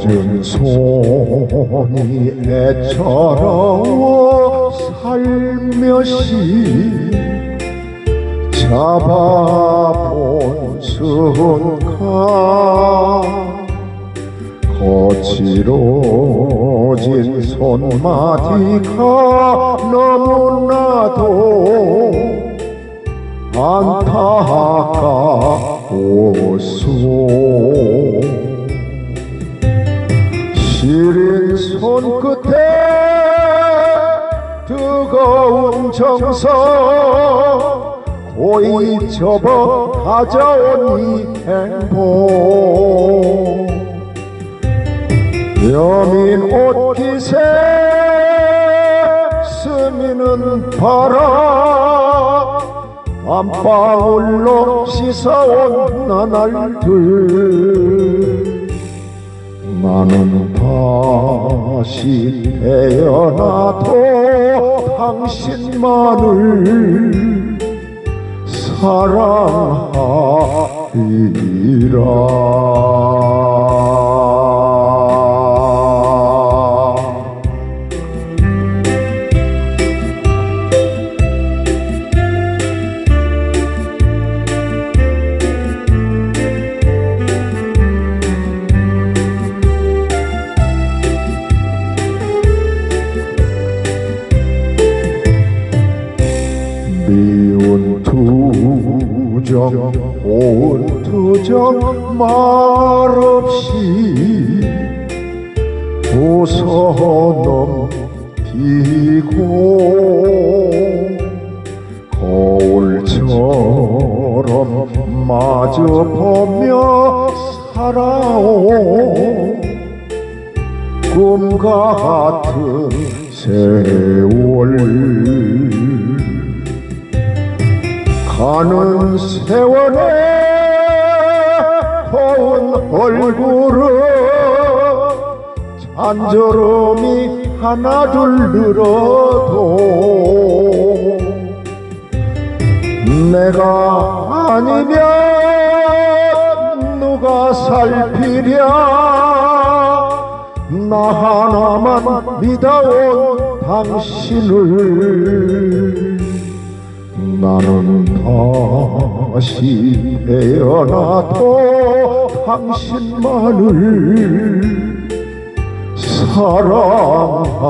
젖은 손이 애처로워 살며시 잡아본 순간 거칠어진 손마디가 너무나도 안타까웠소. 시린 손끝에 뜨거운 정성 고이 접어 가져온 이 행복. 여민 옷깃에 스미는 바람 밤방울로 씻어온 나날들. 나는 다시 태어나도 당신만을 사랑하리라 투정 온 투정 말없이 웃어 넘기고 거울처럼 마주 보며 살아온 꿈 같은 세월 가는 세월에 고운 얼굴은 잔저름이 하나둘 늘어도 내가 아니면 누가 살피랴 나 하나만 믿어온 당신을 나는 다시 태어나도 당신만을 사랑하리라